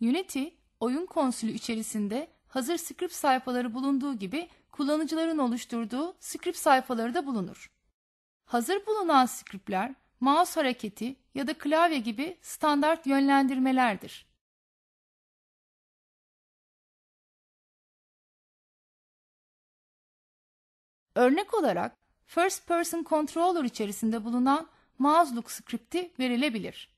Unity, oyun konsülü içerisinde hazır script sayfaları bulunduğu gibi kullanıcıların oluşturduğu script sayfaları da bulunur. Hazır bulunan scriptler, mouse hareketi ya da klavye gibi standart yönlendirmelerdir. Örnek olarak First Person Controller içerisinde bulunan mouselook skripti verilebilir.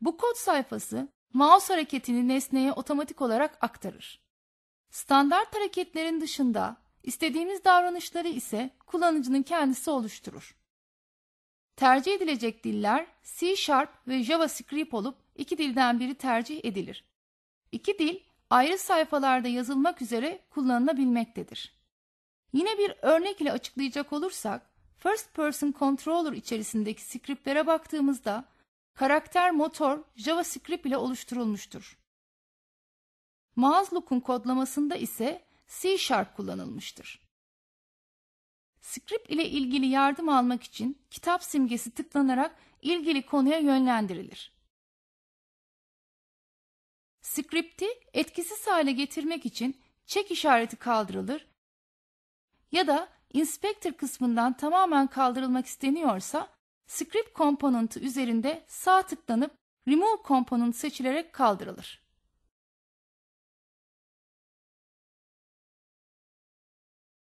Bu kod sayfası mouse hareketini nesneye otomatik olarak aktarır. Standart hareketlerin dışında istediğimiz davranışları ise kullanıcının kendisi oluşturur. Tercih edilecek diller C Sharp ve JavaScript olup iki dilden biri tercih edilir. İki dil ayrı sayfalarda yazılmak üzere kullanılabilmektedir. Yine bir örnek ile açıklayacak olursak, First Person Controller içerisindeki scriptlere baktığımızda karakter motor JavaScript ile oluşturulmuştur. Mouselook'un kodlamasında ise C Sharp kullanılmıştır. Script ile ilgili yardım almak için kitap simgesi tıklanarak ilgili konuya yönlendirilir. Script'i etkisiz hale getirmek için çek işareti kaldırılır ya da Inspector kısmından tamamen kaldırılmak isteniyorsa Script komponenti üzerinde sağ tıklanıp Remove Component seçilerek kaldırılır.